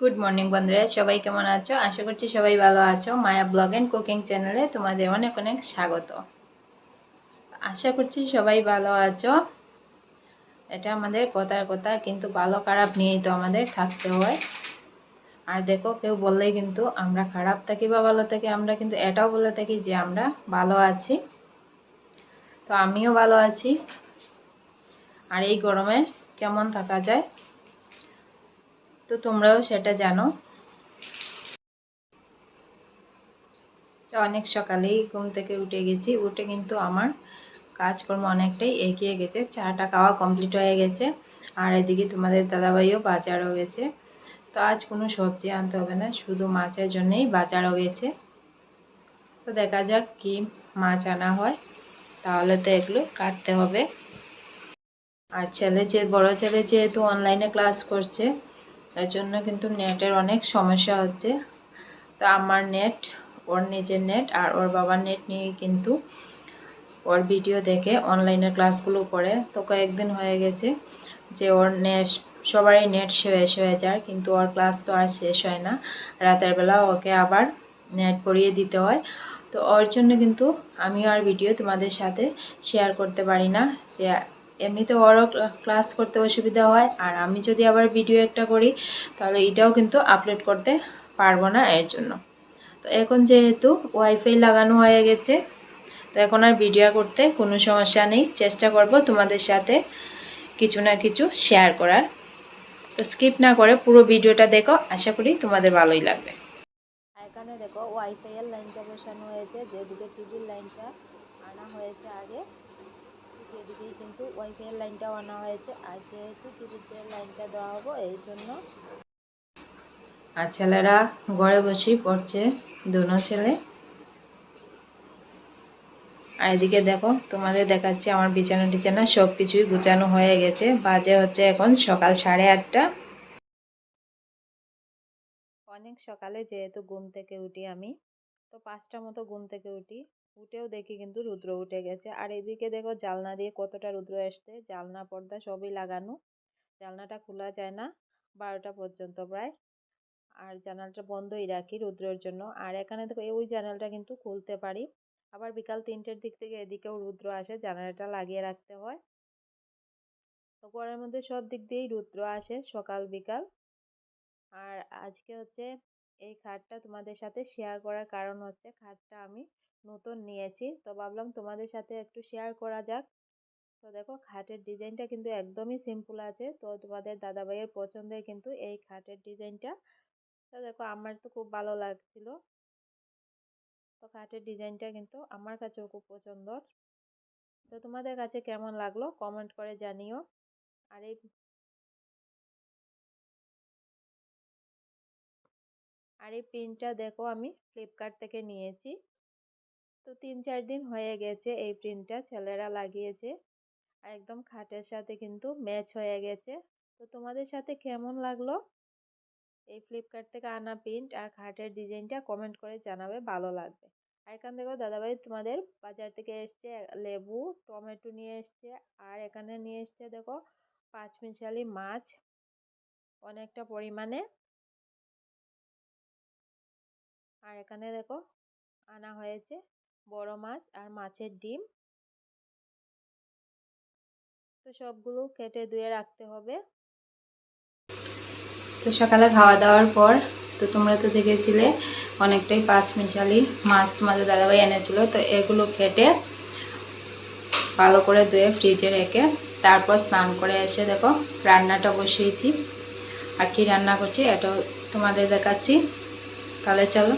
Good morning বন্ধুরা। সবাই কেমন আছো? আশা করছি সবাই ভালো আছো। মায়া ব্লগ অ্যান্ড কুকিং চ্যানেলে তোমাদের অনেক অনেক স্বাগত। আশা করছি সবাই ভালো আছো। এটা আমাদের কথার কথা, কিন্তু ভালো খারাপ নিয়েই তো আমাদের থাকতে হয়। আর দেখো, কেউ বললেই কিন্তু আমরা খারাপ থাকি বা ভালো থাকি, আমরা কিন্তু এটাও বলে থাকি যে আমরা ভালো আছি। তো আমিও ভালো আছি। আর এই গরমে কেমন থাকা যায়? তো তোমরাও সেটা জানো। তো অনেক সকালেই ঘুম থেকে উঠে গেছি, উঠে কিন্তু আমার কাজকর্ম অনেকটাই এগিয়ে গেছে, চাটা খাওয়া কমপ্লিট হয়ে গেছে, আর এদিকে তোমাদের দাদাভাইও বাজারও গেছে। তো আজ কোনো সবজি আনতে হবে না, শুধু মাছের জন্যেই বাজারও গেছে। তো দেখা যাক কি মাছ আনা হয়, তাহলে তো এগুলো কাটতে হবে। আর ছেলে যে, বড় ছেলে যেহেতু অনলাইনে ক্লাস করছে এর জন্য কিন্তু নেটের অনেক সমস্যা হচ্ছে। তো আমার নেট, ওর নিজের নেট আর ওর বাবার নেট নিয়ে কিন্তু ওর ভিডিও দেখে অনলাইনে ক্লাসগুলো করে। তো কয়েকদিন হয়ে গেছে যে ওর নেট, সবারই নেট শেষ হয়ে যায় কিন্তু ওর ক্লাস তো আর শেষ হয় না। রাতের বেলা ওকে আবার নেট পড়িয়ে দিতে হয়। তো ওর জন্য কিন্তু আমি আর ভিডিও তোমাদের সাথে শেয়ার করতে পারি না যে এমনিতে ওরও ক্লাস করতে অসুবিধা হয়। আর আমি যদি আবার ভিডিও একটা করি, তাহলে এটাও কিন্তু আপলোড করতে পারব না এর জন্য। তো এখন যেহেতু ওয়াইফাই লাগানো হয়ে গেছে, তো এখন আর ভিডিও করতে কোনো সমস্যা নেই। চেষ্টা করব তোমাদের সাথে কিছু না কিছু শেয়ার করার। তো স্কিপ না করে পুরো ভিডিওটা দেখো, আশা করি তোমাদের ভালোই লাগবে। এখানে দেখো ওয়াইফাই এর লাইনটা বসানো হয়েছে, যেদিকে টিভির লাইনটা আনা হয়েছে আগে। সেদিকেই কিন্তু ওয়াইফাই এর লাইনটাও আনা হয়েছে। আর যেহেতু টিভিতে লাইনটা দেওয়া হব, এই জন্য আর ছেলেরা ঘরে বসেই পড়ছে, দুনো ছেলে। আর এদিকে দেখো, তোমাদের দেখাচ্ছি আমার বিছানা টিছানা সব কিছুই গুছানো হয়ে গেছে। বাজে হচ্ছে এখন সকাল সাড়ে আটটা। অনেক সকালে যেহেতু ঘুম থেকে উঠি আমি, তো পাঁচটা মতো ঘুম থেকে উঠি। উঠেও দেখি কিন্তু রুদ্র উঠে গেছে। আর এদিকে দেখো জালনা দিয়ে কতটা রুদ্র আসছে জালনা, পর্দা সবই লাগানো। জালনাটা খোলা যায় না, বারোটা পর্যন্ত প্রায়। আর জানালটা বন্ধই রাখি রুদ্রের জন্য। আর এখানে দেখো ওই জানালটা কিন্তু খুলতে পারি। আবার বিকাল তিনটের দিক থেকে এদিকেও রুদ্র আসে, জানালাটা লাগিয়ে রাখতে হয়। তো ঘরের মধ্যে সব দিক দিয়েই রুদ্র আসে সকাল বিকাল। আর আজকে হচ্ছে এই খাটটা তোমাদের সাথে শেয়ার করার কারণ হচ্ছে খাটটা আমি নতুন নিয়েছি। তো ভাবলাম তোমাদের সাথে একটু শেয়ার করা যাক। তো দেখো খাটের ডিজাইনটা কিন্তু একদমই সিম্পল আছে। তো তোমাদের দাদাভাইয়ের পছন্দের কিন্তু এই খাটের ডিজাইনটা তো দেখো আমার তো খুব ভালো লাগছিল। তো খাটের ডিজাইনটা কিন্তু আমার কাছেও খুব পছন্দর। তো তোমাদের কাছে কেমন লাগল? কমেন্ট করে জানিও। আর এই আর এই প্রিন্টটা দেখো আমি ফ্লিপকার্ট থেকে নিয়েছি। তো তিন চার দিন হয়ে গেছে এই প্রিন্টটা ছেলেরা লাগিয়েছে। আর একদম খাটের সাথে কিন্তু ম্যাচ হয়ে গেছে। তো তোমাদের সাথে কেমন লাগল? এই ফ্লিপকার্ট থেকে আনা প্রিন্ট আর খাটের ডিজাইনটা কমেন্ট করে জানাবে, ভালো লাগবে। আর এখান থেকেও দাদাভাই তোমাদের বাজার থেকে এসছে, লেবু, টমেটো নিয়ে এসছে, আর এখানে নিয়ে এসছে দেখো, পাঁচমিশালি মাছ। অনেকটা পরিমাণে। আর এখানে দেখো আনা হয়েছে বড় মাছ আর মাছের ডিম। তো সবগুলো কেটে ধুয়ে রাখতে হবে। তো সকালে খাওয়া দাওয়ার পর তো তোমরা তো দেখেছিলে অনেকটাই পাঁচ মিশালি মাছ তোমাদের দাদাভাই এনেছিল। তো এগুলো কেটে ভালো করে ধুয়ে ফ্রিজে রেখে তারপর স্নান করে এসে দেখো রান্নাটা বসিয়েছি। আর কি রান্না করছি এটাও তোমাদের দেখাচ্ছি। তাহলে চলো।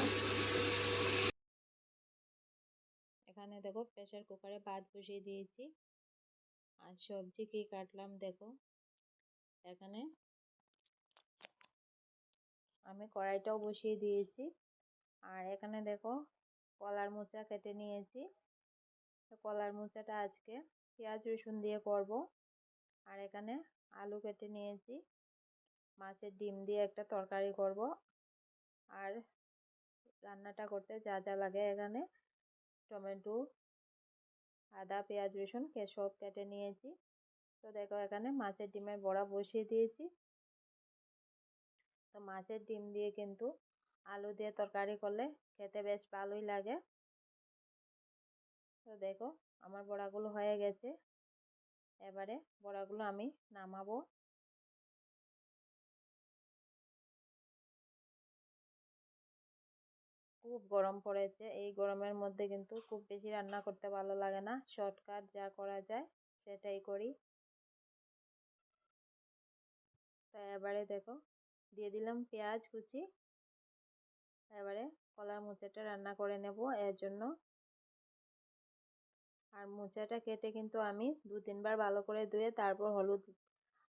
প্রেশার কুকারে ভাত বসিয়ে দিয়েছি। আর সবজি কি কাটলাম দেখো। এখানে আমি কড়াইটাও বসিয়ে দিয়েছি। আর এখানে দেখো কলার মোচা কেটে নিয়েছি। কলার মোচাটা আজকে পেঁয়াজ রসুন দিয়ে করব। আর এখানে আলু কেটে নিয়েছি। মাছের ডিম দিয়ে একটা তরকারি করব। আর রান্নাটা করতে যা যা লাগে এখানে। টমেটো আদা, পেঁয়াজ, রসুন সব কেটে নিয়েছি। তো দেখো এখানে মাছের ডিমের বড়া বসিয়ে দিয়েছি। তো মাছের ডিম দিয়ে কিন্তু আলু দিয়ে তরকারি করলে খেতে বেশ ভালোই লাগে। তো দেখো আমার বড়াগুলো হয়ে গেছে। এবারে বড়াগুলো আমি নামাবো। খুব গরম পড়েছে। এই গরমের মধ্যে কিন্তু খুব বেশি রান্না করতে ভালো লাগে না। শর্টকাট যা করা যায় সেটাই করি। তাই এবারে দেখো, দিয়ে দিলাম পেঁয়াজ কুচি। এবারে কলার মোচাটা রান্না করে নেব এর জন্য। আর মোচাটা কেটে কিন্তু আমি দু তিনবার ভালো করে ধুয়ে তারপর হলুদ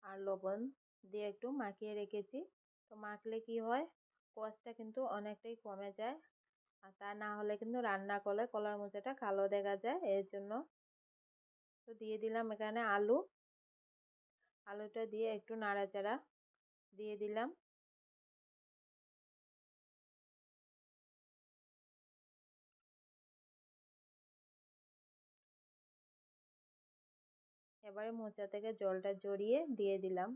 আর লবণ দিয়ে একটু মাখিয়ে রেখেছি। তো মাখলে কি হয় কষটা কিন্তু অনেকটাই কমে যায়। আর তা না হলে কিন্তু রান্না করলে কলার মোচাটা কালো দেখা যায়, এর জন্য। তো দিয়ে দিলাম এখানে আলু। আলুটা দিয়ে একটু নাড়াচাড়া দিয়ে দিলাম। এবারে মোচা থেকে জলটা জড়িয়ে দিয়ে দিলাম।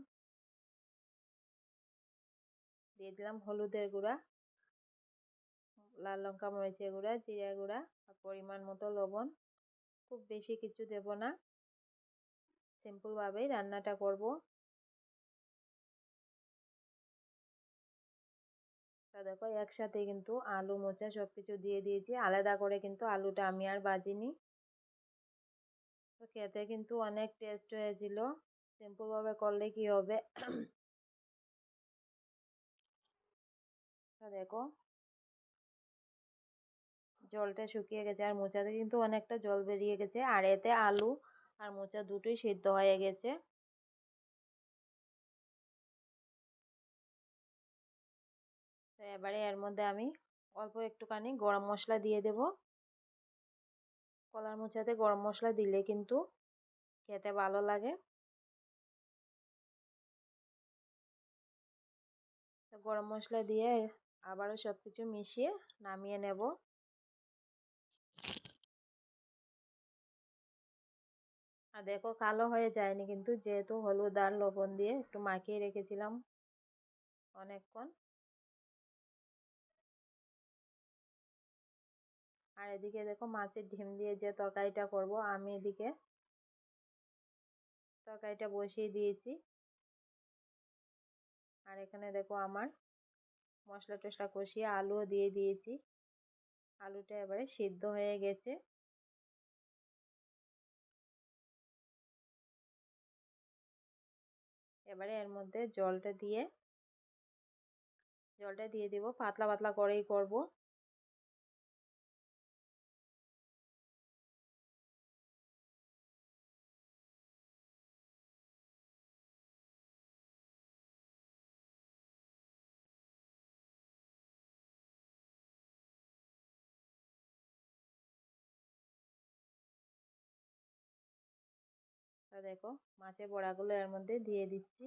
দিয়ে দিলাম হলুদের গুঁড়া। লাল লঙ্কা, মরিচের গুঁড়া জিরা গুঁড়া আর পরিমাণ মতো লবণ। খুব বেশি কিছু দেব না। সিম্পলভাবেই রান্নাটা করব। দেখো, একসাথে কিন্তু আলু মোচা সব কিছু দিয়ে দিয়েছি। আলাদা করে কিন্তু আলুটা আমি আর বাজিনি। তো খেতে কিন্তু অনেক টেস্ট হয়েছিল। সিম্পলভাবে করলে কি হবে? দেখো। জলটা শুকিয়ে গেছে আর মোচাতে কিন্তু অনেকটা জল বেরিয়ে গেছে। আর এতে আলু আর মোচা দুটোই সিদ্ধ হয়ে গেছে। তো এবারে এর মধ্যে আমি অল্প একটুখানি গরম মশলা দিয়ে দেব। কলার মোচাতে গরম মশলা দিলে কিন্তু খেতে ভালো লাগে। গরম মশলা দিয়ে আবারও সব কিছু মিশিয়ে নামিয়ে নেব। আর দেখো কালো হয়ে যায়নি কিন্তু যেহেতু হলুদ আর লবণ দিয়ে একটু মাখিয়ে রেখেছিলাম অনেকক্ষণ। আর এদিকে দেখো মাছের ডিম দিয়ে যে তরকারিটা করব, আমি এদিকে তরকারিটা বসিয়ে দিয়েছি। আর এখানে দেখো আমার মশলা টশলা কষিয়ে আলুও দিয়ে দিয়েছি। আলুটা এবারে সিদ্ধ হয়ে গেছে। এবারে এর মধ্যে জলটা দিয়ে জলটা দিয়ে দেব পাতলা পাতলা করেই করব। তো দেখো, মাছের বড়াগুলো এর মধ্যে দিয়ে দিচ্ছি।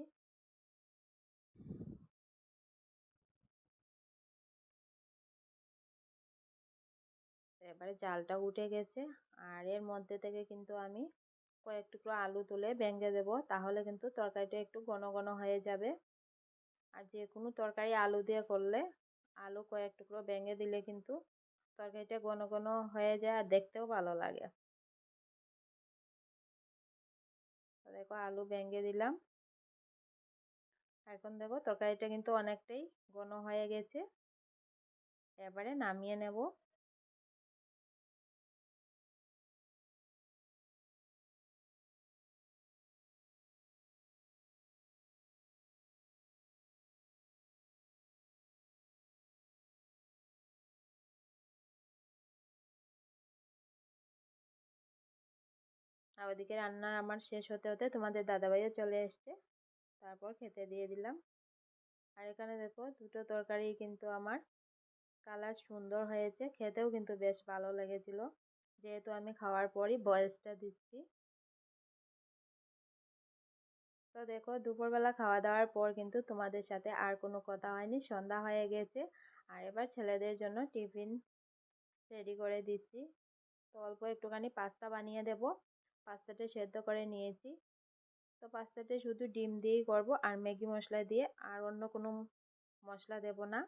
এবারে জালটা উঠে গেছে, আর এর মধ্যে থেকে কিন্তু আমি কয়েক টুকরো আলু তুলে ভেঙে দেব, তাহলে কিন্তু তরকারিটা একটু ঘন ঘন হয়ে যাবে। আর যে কোনো তরকারি আলু দিয়ে করলে, আলু কয়েক টুকরো ভেঙে দিলে কিন্তু তরকারিটা ঘন ঘন হয়ে যায় আর দেখতেও ভালো লাগে। দেখো আলু ভেঙে দিলাম। এখন দেখো তরকারিটা কিন্তু অনেকটাই ঘন হয়ে গেছে। এবারে নামিয়ে নেব। আর ওদিকে রান্না আমার শেষ হতে হতে তোমাদের দাদাভাইও চলে এসছে। তারপর খেতে দিয়ে দিলাম। আর এখানে দেখো, দুটো তরকারি কিন্তু আমার কালার সুন্দর হয়েছে। খেতেও কিন্তু বেশ ভালো লেগেছিল। যেহেতু আমি খাওয়ার পরই বয়েসটা দিচ্ছি। তো দেখো, দুপুরবেলা খাওয়া দাওয়ার পর কিন্তু তোমাদের সাথে আর কোনো কথা হয়নি, সন্ধ্যা হয়ে গেছে। আর এবার ছেলেদের জন্য টিফিন রেডি করে দিচ্ছি। তো অল্প একটুখানি পাস্তা বানিয়ে দেব। পাস্তাটা সেদ্ধ করে নিয়েছি। তো পাস্তাটা শুধু ডিম দিয়েই করব আর ম্যাগি মশলা দিয়ে, আর অন্য কোনো মশলা দেব না।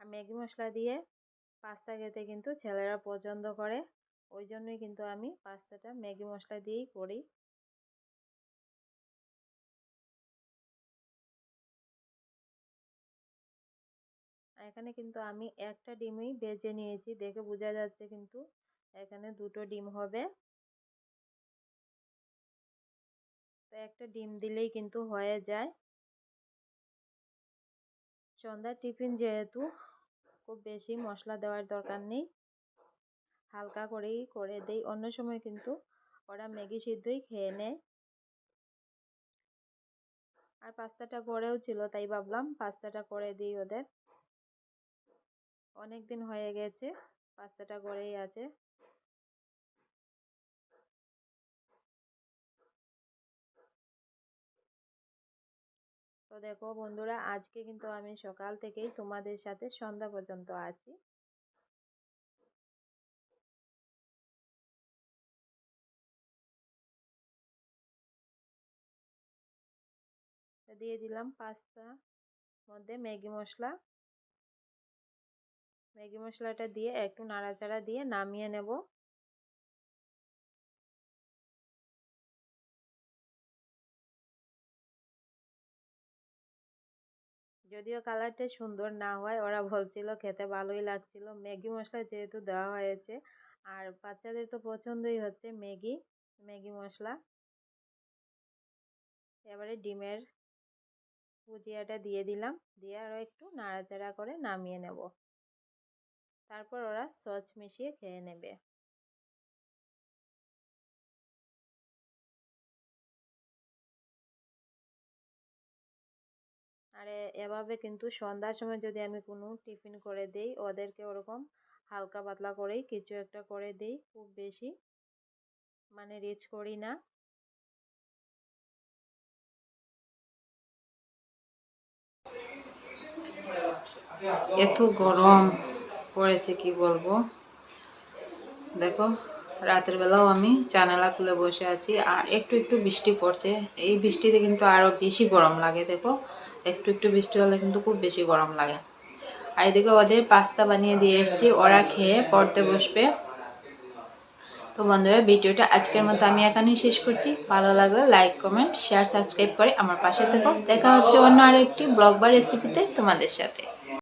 আর ম্যাগি মশলা দিয়ে পাস্তা খেতে কিন্তু ছেলেরা পছন্দ করে, ওই জন্যই কিন্তু আমি পাস্তাটা ম্যাগি মশলা দিয়েই করি। এখানে কিন্তু আমি একটা ডিমই বেজে নিয়েছি, দেখে বোঝা যাচ্ছে কিন্তু এখানে দুটো ডিম হবে। তো একটা ডিম দিলেই কিন্তু হয়ে যায়। সন্ধ্যার টিফিন যেহেতু খুব বেশি মশলা দেওয়ার দরকার নেই, হালকা করেই করে দেই, অন্য সময় কিন্তু ওরা ম্যাগি সিদ্ধই খেয়ে নেয়। আর পাস্তাটা গড়েও ছিল, তাই ভাবলাম পাস্তাটা করে দিই ওদের। অনেক দিন হয়ে গেছে, পাস্তাটা গড়েই আছে। তো দেখো বন্ধুরা, আজকে কিন্তু আমি সকাল থেকেই তোমাদের সাথে সন্ধ্যা পর্যন্ত আছি। দিয়ে দিলাম পাস্তা মধ্যে ম্যাগি মশলা। ম্যাগি মশলাটা দিয়ে একটু নাড়াচাড়া দিয়ে নামিয়ে নেব। যদিও কালারটা সুন্দর না হয়, ওরা বলছিল খেতে ভালোই লাগছিল। ম্যাগি মশলা যেহেতু দেওয়া হয়েছে, আর বাচ্চাদের তো পছন্দই হচ্ছে ম্যাগি ম্যাগি মশলা। এবারে ডিমের ভুজিয়াটা দিয়ে দিলাম, দিয়ে আরও একটু নাড়াচাড়া করে নামিয়ে নেব। তারপর ওরা সস মিশিয়ে খেয়ে নেবে। আর, এভাবে কিন্তু সন্ধ্যার সময় যদি আমি কোনো টিফিন করে দেই, ওদেরকে ওরকম হালকা পাতলা করেই কিছু একটা করে দেই, খুব বেশি মানে রিচ করি না। এত গরম। পড়েছে, কি বলব? দেখো, রাতের বেলাও আমি জানালা খুলে বসে আছি, আর একটু একটু বৃষ্টি পড়ছে। এই বৃষ্টিতে কিন্তু আরও বেশি গরম লাগে, দেখো। একটু একটু বৃষ্টি হলে কিন্তু খুব বেশি গরম লাগে। আর এদিকে ওদের পাস্তা বানিয়ে দিয়ে এসেছি, ওরা খেয়ে পড়তে বসবে। তো বন্ধুরা, ভিডিওটা আজকের মতো আমি এখানেই শেষ করছি। ভালো লাগলে লাইক, কমেন্ট শেয়ার সাবস্ক্রাইব করে আমার পাশে থেকো। দেখা হচ্ছে অন্য আরও একটি ব্লগ বা রেসিপিতে তোমাদের সাথে।